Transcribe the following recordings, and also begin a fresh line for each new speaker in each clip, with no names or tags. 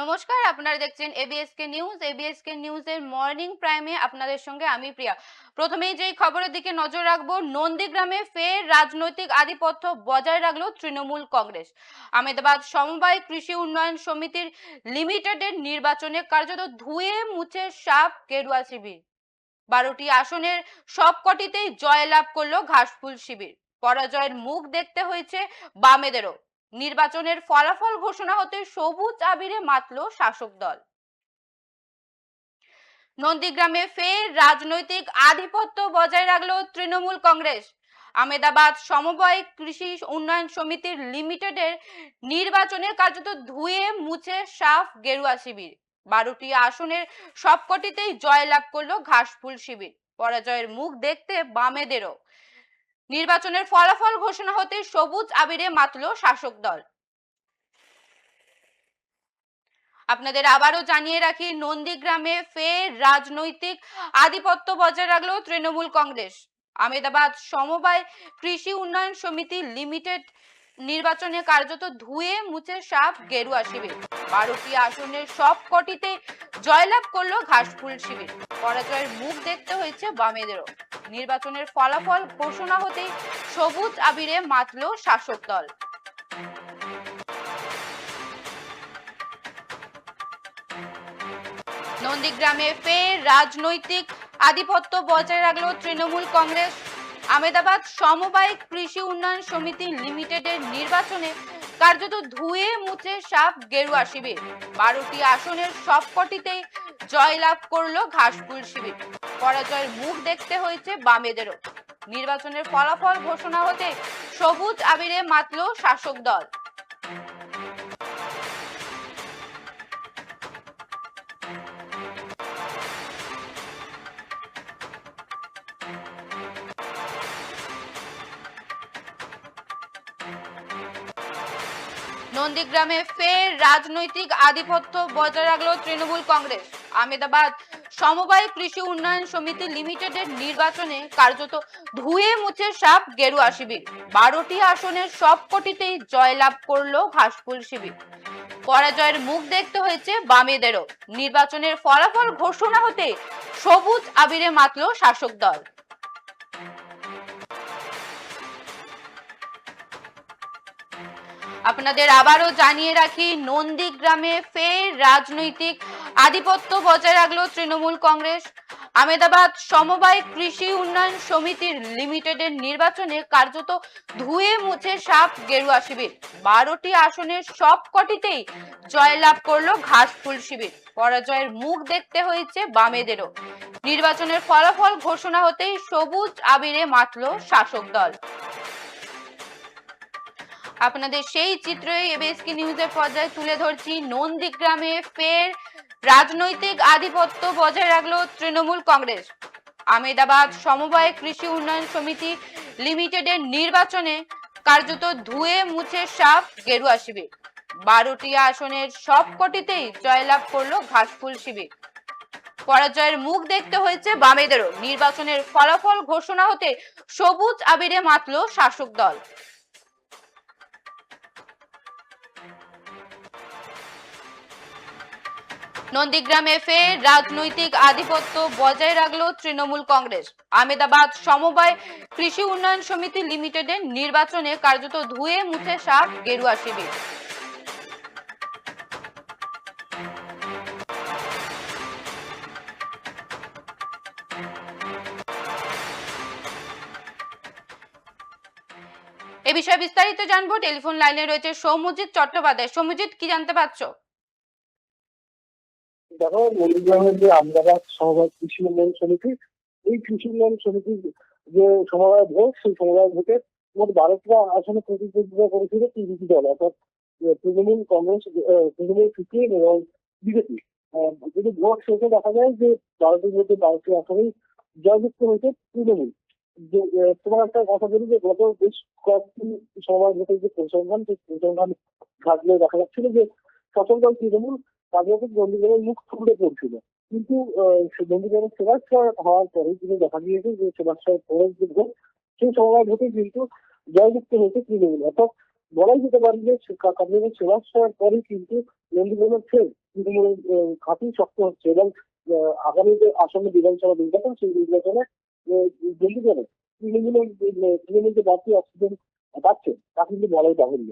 নমস্কার, আপনারা দেখছেন এবিএসকে নিউজ এবিএসকে নিউজের মর্নিং প্রাইমে আপনাদের সঙ্গে আমি প্রিয়া। প্রথমেই যেই খবরের দিকে নজর রাখব, নন্দীগ্রামে ফের রাজনৈতিক আধিপত্য বজায় রাখল তৃণমূল কংগ্রেস। আহমেদাবাদ সমবায় কৃষি উন্নয়ন সমিতির লিমিটেডের নির্বাচনে কার্যত ধুয়ে মুছে সাপ গেরুয়া শিবির। বারোটি আসনের সবকটিতেই জয়লাভ করল ঘাসফুল শিবির। পরাজয়ের মুখ দেখতে হয়েছে বামেদেরও। নির্বাচনের ফলাফল ঘোষণা হতে সবুজ আবিরে মাতল শাসক দল। নন্দীগ্রামে ফের রাজনৈতিক আধিপত্য বজায় রাখল তৃণমূল কংগ্রেস। আমেদাবাদ সমবায় কৃষি উন্নয়ন সমিতির লিমিটেডের নির্বাচনে কার্যত ধুয়ে মুছে সাফ গেরুয়া শিবির। বারোটি আসনের সবকটিতেই জয়লাভ করল ঘাসফুল শিবির। পরাজয়ের মুখ দেখতে বামেদেরও। নির্বাচনের ফলাফল ঘোষণা হতে সবুজ আবিরে মাতল শাসক দল। আপনাদের আবারও জানিয়ে রাখি, নন্দীগ্রামে ফের রাজনৈতিক আধিপত্য বজায় রাখল তৃণমূল কংগ্রেস। আমেদাবাদ সমবায় কৃষি উন্নয়ন সমিতি লিমিটেড নির্বাচনে কার্যত ধুয়ে মুছে সাপ গেরুয়া শিবির। বারোটি আসনের সব কটিতে জয়লাভ করল ঘাসফুল শিবির। পরাজয়ের মুখ দেখতে হয়েছে বামেদেরও। নির্বাচনের ফলাফল ঘোষণা হতেই সবুজ আবিরে মাতল শাসক দল। নন্দীগ্রামে ফের রাজনৈতিক আধিপত্য বজায় রাখল তৃণমূল কংগ্রেস। আমেদাবাদ সমবায় কৃষি উন্নয়ন সমিতি লিমিটেডের নির্বাচনে কার্যত ধুয়ে, মুছে সাপ গেরুয়া শিবির। বারোটি আসনের সবকটিতেই জয়লাভ করল ঘাসপুর শিবির। পরাজয়ের মুখ দেখতে হয়েছে বামেদেরও। নির্বাচনের ফলাফল ঘোষণা হতে সবুজ আবিরে মাতল শাসক দল। নন্দীগ্রামে ফের রাজনৈতিক আধিপত্য বজায় রাখল তৃণমূল কংগ্রেস। আহমেদাবাদ সমবায় কৃষি উন্নয়ন সমিতি লিমিটেডের নির্বাচনে কার্যত ধুয়ে মুছে সাপ গেরুয়া শিবির। বারোটি আসনের সবকটিতেই জয়লাভ করল ঘাসফুল শিবির। পরাজয়ের মুখ দেখতে হয়েছে বামেদেরও। নির্বাচনের ফলাফল ঘোষণা হতে সবুজ আবিরে মাতল শাসক দল। আপনাদের আবারও জানিয়ে রাখি, নন্দীগ্রামে ফের রাজনৈতিক আধিপত্য বজায় রাখল তৃণমূল কংগ্রেস। আমেদাবাদ সমবায় কৃষি উন্নয়ন সমিতির লিমিটেডের নির্বাচনে কার্যত ধুয়ে মুছে সাপ গেরুয়া শিবির। বারোটি আসনের সব কটিতেই জয়লাভ করল ঘাসফুল শিবির। পরাজয়ের মুখ দেখতে হয়েছে বামেদেরও। নির্বাচনের ফলাফল ঘোষণা হতেই সবুজ আবিরে মাতল শাসক দল। আপনাদের সেই চিত্রই এবিএসকে নিউজের পর্যায়ে তুলে ধরছি। নন্দীগ্রামে ফের রাজনৈতিক আধিপত্য বজায় রাখল তৃণমূল কংগ্রেস। আমেদাবাদ সমবায় কৃষি উন্নয়ন সমিতি লিমিটেডের নির্বাচনে কার্যত ধুয়ে মুছে সাপ গেরুয়া শিবির। বারোটি আসনের সবকটিতেই জয়লাভ করল ঘাসফুল শিবির। পরাজয়ের মুখ দেখতে হয়েছে বামেদেরও। নির্বাচনের ফলাফল ঘোষণা হতে সবুজ আবিরে মাতল শাসক দল। নন্দীগ্রামে ফের রাজনৈতিক আধিপত্য বজায় রাখল তৃণমূল কংগ্রেস। আমেদাবাদ সমবায় কৃষি উন্নয়ন সমিতি লিমিটেডের নির্বাচনে কার্যত ধুয়ে মুছে সাপ গেরুয়া শিবির। এ বিষয়ে বিস্তারিত জানব। টেলিফোন লাইনে রয়েছে সৌমজিৎ চট্টোপাধ্যায়। সৌমজিৎ কি জানতে পারছ?
দেখো নন্দীগ্রামের যে আমদাবাদ সমবায় কৃষি উন্নয়ন সমিতি, এই কৃষি উন্নয়ন সমিতির যে সমবায় ভোট, সেই সমবায় ভোটে মোট বারোটা আসনে প্রতিদ্বন্দ্বিতা করেছিল তিনটি দল, অর্থাৎ তৃণমূল কংগ্রেস তৃণমূল সিপিএম এবং বিজেপি। যদি ভোট শেষে দেখা যায় যে বারোটির মধ্যে বারোটি আসনেই জয়যুক্ত হয়েছে তৃণমূল। তোমার একটা কথা বলি যে, গত বেশ কয়েকদিন সমবায় ভোটের যে পরিসংখ্যান সেই পরিসংখ্যান ঘাটলে দেখা যাচ্ছিল যে শাসক দল তৃণমূল তাদের নন্দীগ্রামের মুখ থুবড়ে পড়ছিল। কিন্তু আহ, সে নন্দীগ্রামের সেবাশ্রয় হওয়ার পরে কিন্তু দেখা গিয়েছে যে সেই সময় কিন্তু জয়যুক্ত হয়েছে তৃণমূল। অর্থাৎ বলাই যেতে পারে যে কার্যকর সেবার সময়ের পরেই কিন্তু নন্দীগ্রামের ফের তৃণমূলের আহ, শক্ত হচ্ছে এবং আগামী যে আসন্ন বিধানসভা নির্বাচন সেই নির্বাচনে নন্দীগ্রামে তৃণমূলের তৃণমূল যে বাড়তি অক্সিজেন পাচ্ছে তা কিন্তু বলাই বাহুল্য।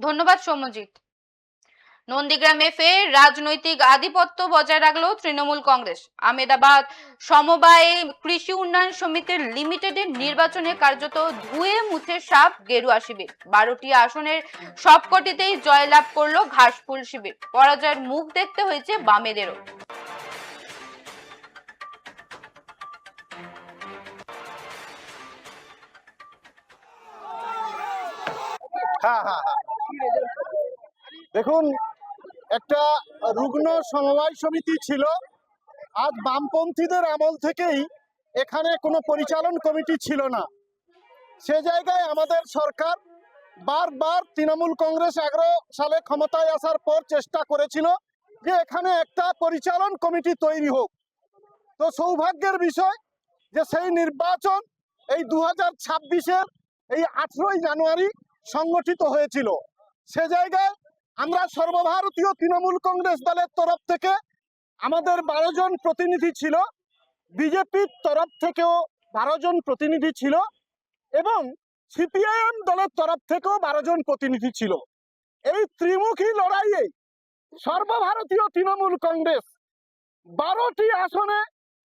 ধন্যবাদ সৌম্যজিৎ। নন্দীগ্রামে ফের রাজনৈতিক আধিপত্য বজায় রাখল তৃণমূল কংগ্রেস। আমেদাবাদ সমবায় কৃষি উন্নয়ন সমিতির লিমিটেডের নির্বাচনে কার্যত ধুয়ে মুছে সাপ গেরুয়া শিবির। বারোটি আসনের সবকটিতেই জয়লাভ করল ঘাসফুল শিবির। পরাজয়ের মুখ দেখতে হয়েছে বামেদেরও।
হ্যাঁ হ্যাঁ হ্যাঁ। দেখুন একটা রুগ্ন সমবায় সমিতি ছিল। আজ বামপন্থীদের আমল থেকেই এখানে কোনো পরিচালন কমিটি ছিল না। সে জায়গায় আমাদের সরকার বারবার তৃণমূল কংগ্রেস এগারো সালে ক্ষমতায় আসার পর চেষ্টা করেছিল যে এখানে একটা পরিচালন কমিটি তৈরি হোক। তো সৌভাগ্যের বিষয় যে সেই নির্বাচন এই দু হাজার এই আঠেরোই জানুয়ারি সংগঠিত হয়েছিল। সে জায়গায় আমরা সর্বভারতীয় তৃণমূল কংগ্রেস দলের তরফ থেকে আমাদের বারো জন প্রতিনিধি ছিল, বিজেপির তরফ থেকেও বারো জন প্রতিনিধি ছিল এবং সিপিআইএম দলের তরফ থেকেও বারো জন প্রতিনিধি ছিল। এই ত্রিমুখী লড়াইয়ে সর্বভারতীয় তৃণমূল কংগ্রেস বারোটি আসনে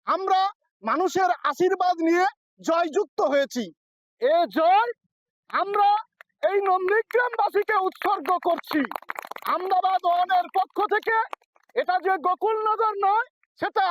আমরা মানুষের আশীর্বাদ নিয়ে জয়যুক্ত হয়েছি। এ জয় আমরা এই নন্দীগ্রামবাসীকে উৎসর্গ করছি। আমদাবাদ ওয়ানের পক্ষ থেকে এটা যে গোকুলনগর নয় সেটা